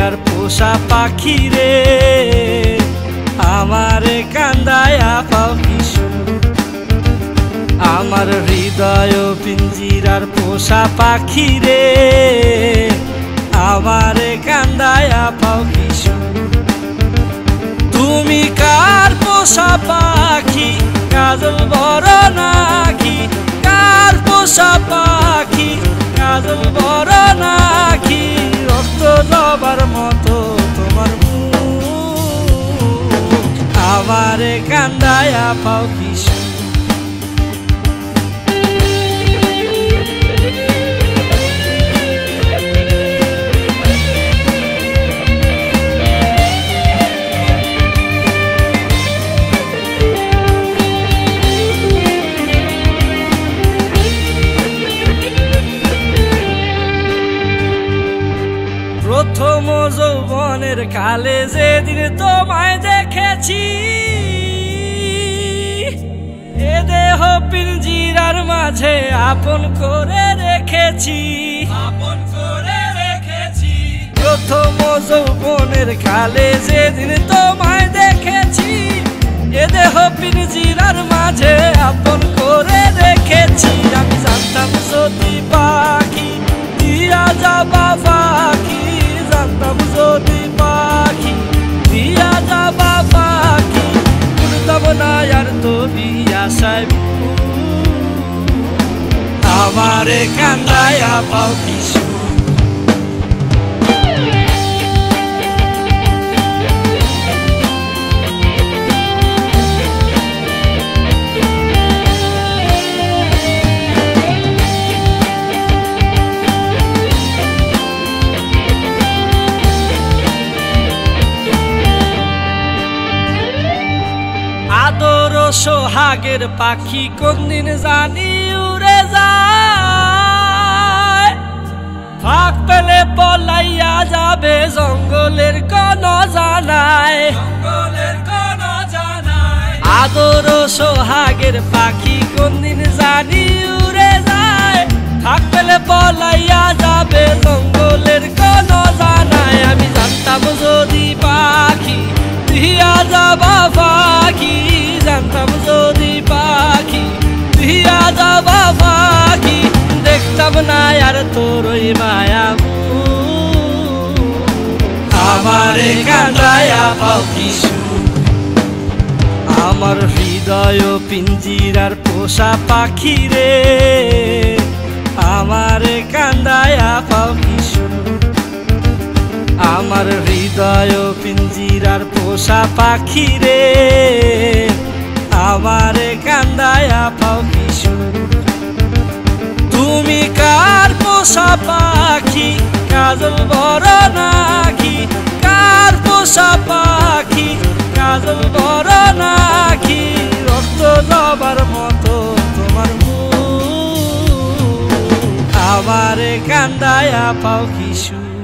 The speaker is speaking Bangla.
হৃদয় পোষা পাখি রে। আমারে কান্দায় পাও কিশু আমার হৃদয় পিঞ্জিরার পোষা পাখি রে। আমারে কান্দায়া পাও কিশু তুমি কার পোষা পাখি? কাজল বড় নাকি? কার পোষা পাখি আমারে কান্দায়া পাও কিশোর প্রথম যৌবনের কালে যেদিন তোমায় দেখেছি দেহ পিঞ্জিরার মাঝে আপন করে রেখেছি। আপন করে রেখেছি। প্রথম যৌবনের কালে যেদিন তোমায় দেখেছি এ দেহ পিঞ্জিরার মাঝে আপন করে রেখেছি। আমি জানতাম যদি পাখি দিয়া যাবা পাখি জানতাম যদি আমারে কান্দায়া পাও কিছু সোহাগের পাখি কোনদিন জানি উড়ে যায়। ফাঁক পেলে পলাইয়া যাবে জঙ্গলের কোন জানায় আদর সোহাগের পাখি পাও কিছু। আমার হৃদয় পিঞ্জিরার পোষা পাখি রে। আমারে কান্দায়া পাও কিশোর আমার হৃদয় পিঞ্জিরার পোষা পাখি রে। আমারে কান্দায়া পাও কিশোর তুমি কার পোষা পাখি? কাজল বড় নাকি? পোষা পাখি কাজল বড় নাকি রক্ত জবার মতো তোমার আমারে কান্দায়া পাও কিশোর।